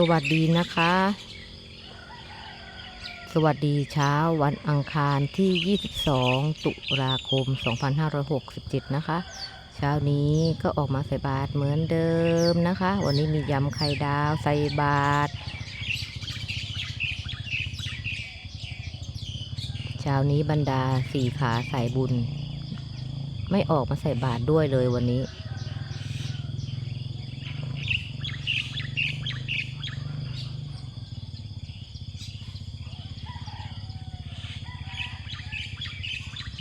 สวัสดีนะคะ สวัสดีเช้าวันอังคารที่ 22 ตุลาคม 2567 นะคะ เช้านี้ก็ออกมาใส่บาตรเหมือนเดิมนะคะ วันนี้มียำไข่ดาวใส่บาตรเช้านี้บรรดาสี่ขาสายบุญ ไม่ออกมาใส่บาตรด้วยเลยวันนี้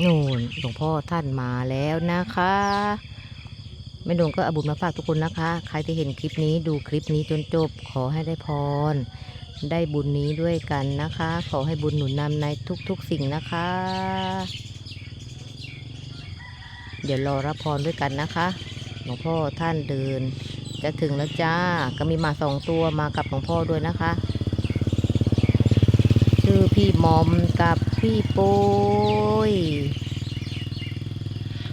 นู่นหลวงพ่อท่านมาแล้วนะคะแม่ดวงก็อาบุญมาฝากทุกคนนะคะ ใครที่เห็นคลิปนี้ดูคลิปนี้จนจบ ขอให้ได้พร ได้บุญนี้ด้วยกันนะคะ ขอให้บุญหนุนนำในทุกๆสิ่งนะคะ เดี๋ยวรอรับพรด้วยกันนะคะหลวงพ่อท่านเดิน จะถึงแล้วจ้า ก็มีมาสองตัวมากับหลวงพ่อด้วยนะคะ ชื่อพี่มอมกับ พี่ปุ้ย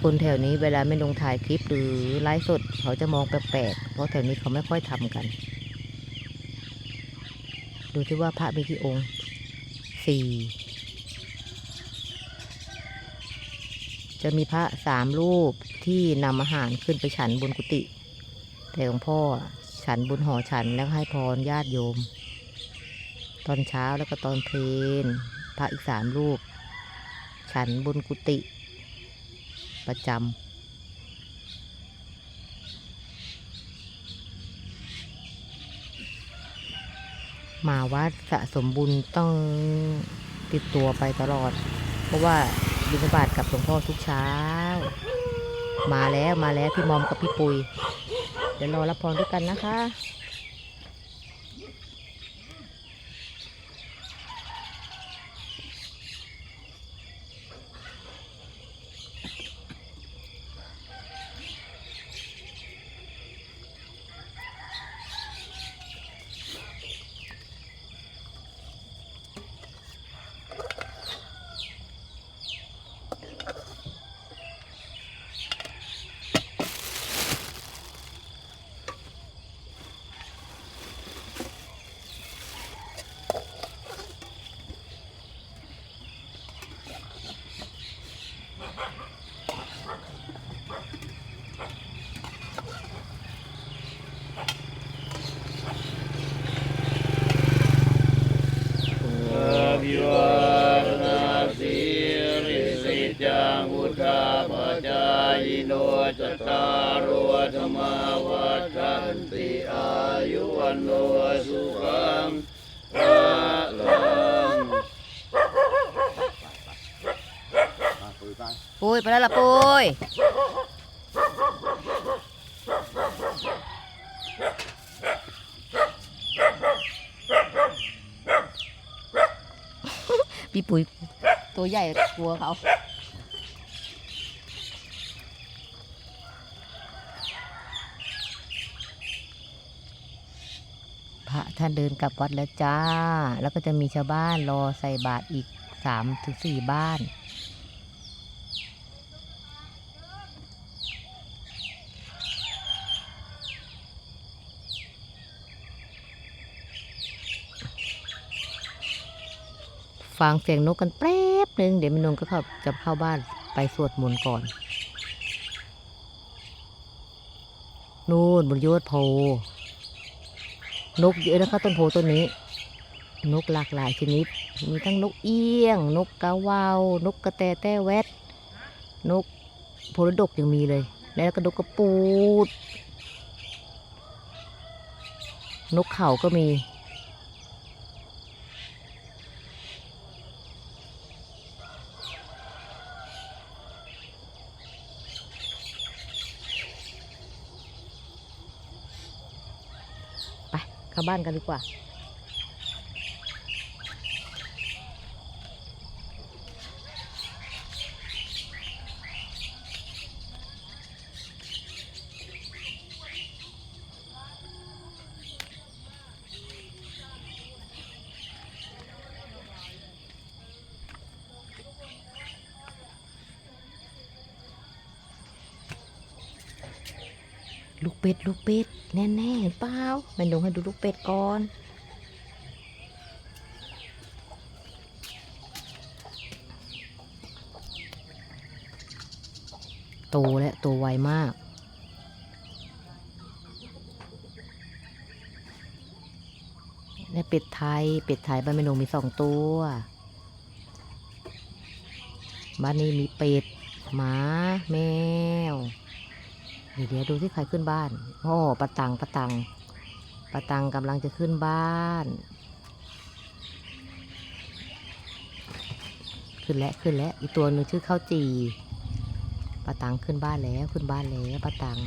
คนแถวนี้เวลาไม่ลงถ่ายคลิปหรือไลฟ์สดเขาจะมองแปลกๆ เพราะแถวนี้เขาไม่ค่อยทำกัน ดูที่ว่าพระมีกี่องค์สี่จะมีพระสามรูปที่นำอาหารขึ้นไปฉันบนกุฏิแต่หลวงพ่อฉันบนหอฉันแล้วให้พรญาติโยม ตอนเช้าแล้วก็ตอนเพลน พระอีกสามรูป ฉันบนกุฏิประจำมาวัดสะสมบุญต้องติดตัวไปตลอด เพราะว่าบิณฑบาตกับหลวงพ่อทุกเช้า มาแล้วมาแล้วพี่มอมกับพี่ปุย เดี๋ยวรอรับพรด้วยกันนะคะ อภิวาทนาสีริสิจังพุทธาปจายโนจตารโอธรรมาวัฏันติอายุวันโนสุขังพระลัง ปุ้ยไปแล้วล่ะปุ้ยพี่ปุยตัวใหญ่กลัวเขาพระท่านเดินกลับวัดแล้วจ้า แล้วก็จะมีชาวบ้านรอใส่บาตรอีกสามถึงสี่บ้าน ฟังเสียงนกกันแป๊บหนึ่งเดี๋ยวม่นงก็เข้าจะเข้าบ้านไปสวดมนต์ก่อน นู่นบนยอดโพนกเยอะนะคะต้นโพต้นนี้ นกหลากหลายชนิด มีทั้งนกเอี้ยง นกกาวาวนกกระแตแต้แวดนกโพลดกยังมีเลย แล้วก็นกกระปูด นกเขาก็มี ไป เข้าบ้านกันดีกว่า ลูกเป็ดลูกเป็ดแน่ๆเปล่าแม่นงให้ดูลูกเป็ดก่อนโตและโตไวมาก และเป็ดไทย เป็ดไทยบ้านแม่นงมีสองตัว บ้านนี้มีเป็ด หมา แมว เดี๋ยวเดี๋ยวดูที่ใครขึ้นบ้าน โอ้ปะตังปะตังปะตังกำลังจะขึ้นบ้าน ขึ้นแล้วขึ้นแล้วอีกตัวหนึ่งชื่อข้าวจีปะตังขึ้นบ้านแล้วขึ้นบ้านแล้วปะตัง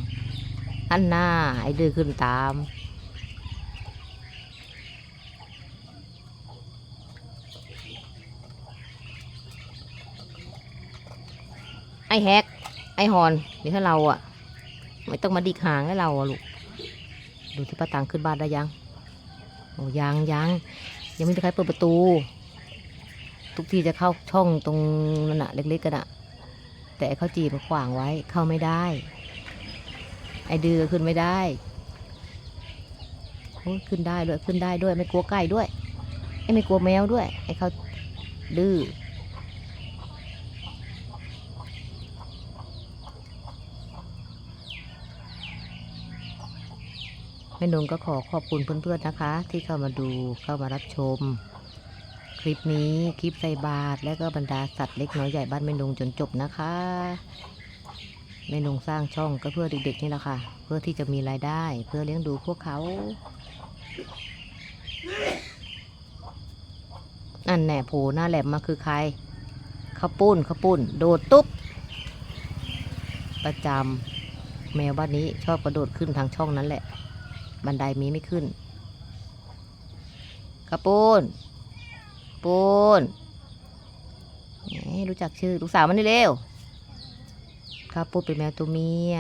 อันหน้าไอ้ดื้อขึ้นตามไอ้แฮกไอ้ฮอนนี่ถ้าเราอะ ไม่ต้องมาดิกหางให้เราลูก ดูที่ป้าตังขึ้นบ้านได้ยัง โอ้ยังยังยังไม่มีใครเปิดประตู ทุกทีจะเข้าช่องตรงนั่นอะเล็กๆกันอะแต่ไอ้ข้าจีมันขวางไว้เข้าไม่ได้ ไอ้ดือกขึ้นไม่ได้โอ้ขึ้นได้ด้วยขึ้นได้ด้วย ไม่กลัวไก่ด้วย ไอ้ไม่กลัวแมวด้วย ไอ้เขาดื้อ ม่นงก็ขอขอบคุณเพื่อนๆนะคะ ที่เข้ามาดูเข้ามารับชม คลิปนี้คลิปใส่บาทและก็บรรดาสัตว์เล็กน้อยใหญ่บ้านแม่นงจนจบนะคะแม่นงสร้างช่องก็เพื่อเด็กๆนี่แหละค่ะ เพื่อที่จะมีรายได้ เพื่อเลี้ยงดูพวกเขาอันแน่โผหน้าแหลมมาคือใครข้าวปุ้นข้าวปุ้น โดดตุ๊บประจำแมวบ้านนี้ชอบกระโดดขึ้นทางช่องนั้นแหละ บันไดมีไม่ขึ้นกระปูนปูนรู้จักชื่อลูกสาวมันนี่เร็วข้าวปูนเป็นแมวตัวเมีย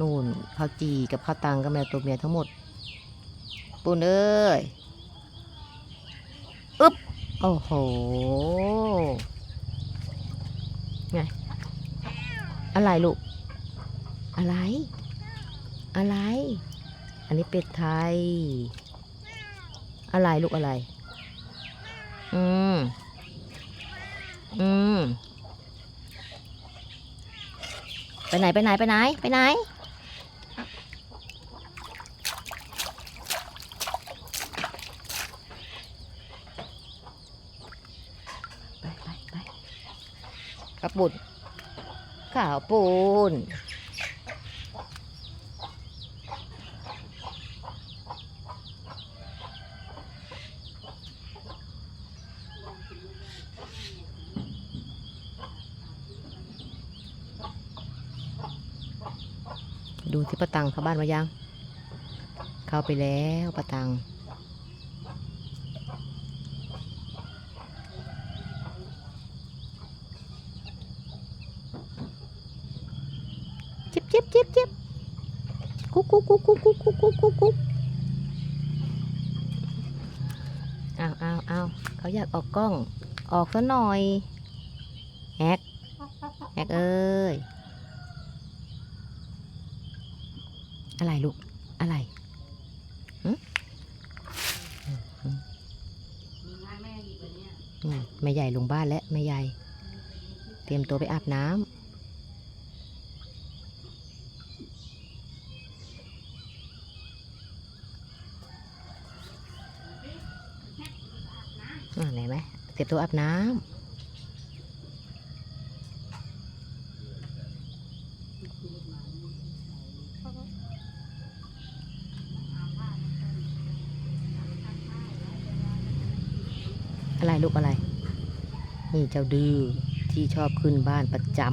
นู่นข้าวจีกับข้าวตังก็แมวตัวเมียทั้งหมด ปูนเอ้ยอึ๊บโอ้โหไงอะไรลูก อะไร อะไร อันนี้เป็ดไทย อะไรลูกอะไร อืม อืม ไปไหนไปไหนไปไหนไปไหน ไปไปไปกระปุนข่าวปูน ประตังเข้าบ้านมายัง เข้าไปแล้วประตัง จิบจิบจิบจิบกุ๊กกุ๊กกุ๊กกุ๊กกุ๊กกุ๊กกุ๊กกุ๊กกุ๊กอ้าวอ้าวอ้าวเขาอยากออกกล้อง ออกซะหน่อยแฮกแฮกเอ้ย อะไรลูก อะไรหึอืมแม่ใหญ่ลงบ้านแล้วแม่ใหญ่ เตรียมตัวไปอาบน้ำอ่าไหนไหมเตรียมตัวอาบน้ำ อะไรลูกอะไร นี่เจ้าดื้อที่ชอบขึ้นบ้านประจำ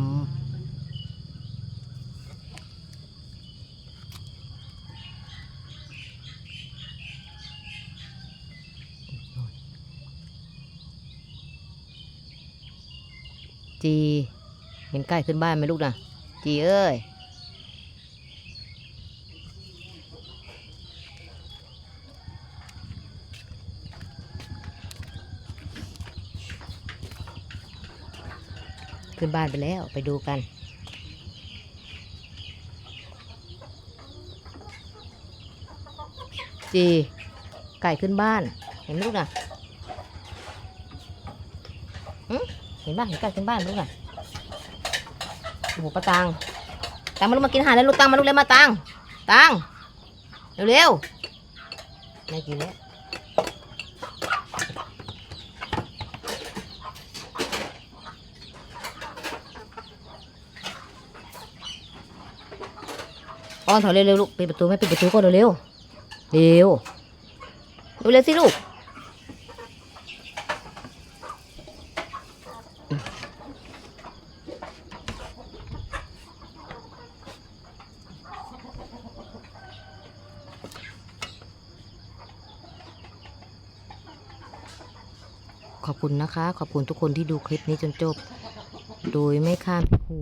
จีเห็นใกล้ขึ้นบ้านไหมลูกนะจีเอ้ย บ้านไปแล้วไปดูกัน จีไก่ขึ้นบ้าน เห็นลูกนะเห็นป่ะเห็นไก่ขึ้นบ้านลูกนะโอ้โหปลาตังตังมาลูกมากินอาหารแล้วลูกตังมาลูกเร็วมาตังตังเร็วๆไม่กินแล้ว อ้อนถอยเร็วๆลูกปิดประตูไม่ปิดประตูก็เร็วๆเร็วเร็วๆสิลูกขอบคุณนะคะ ขอบคุณทุกคนที่ดูคลิปนี้จนจบ โดยไม่ข้ามครู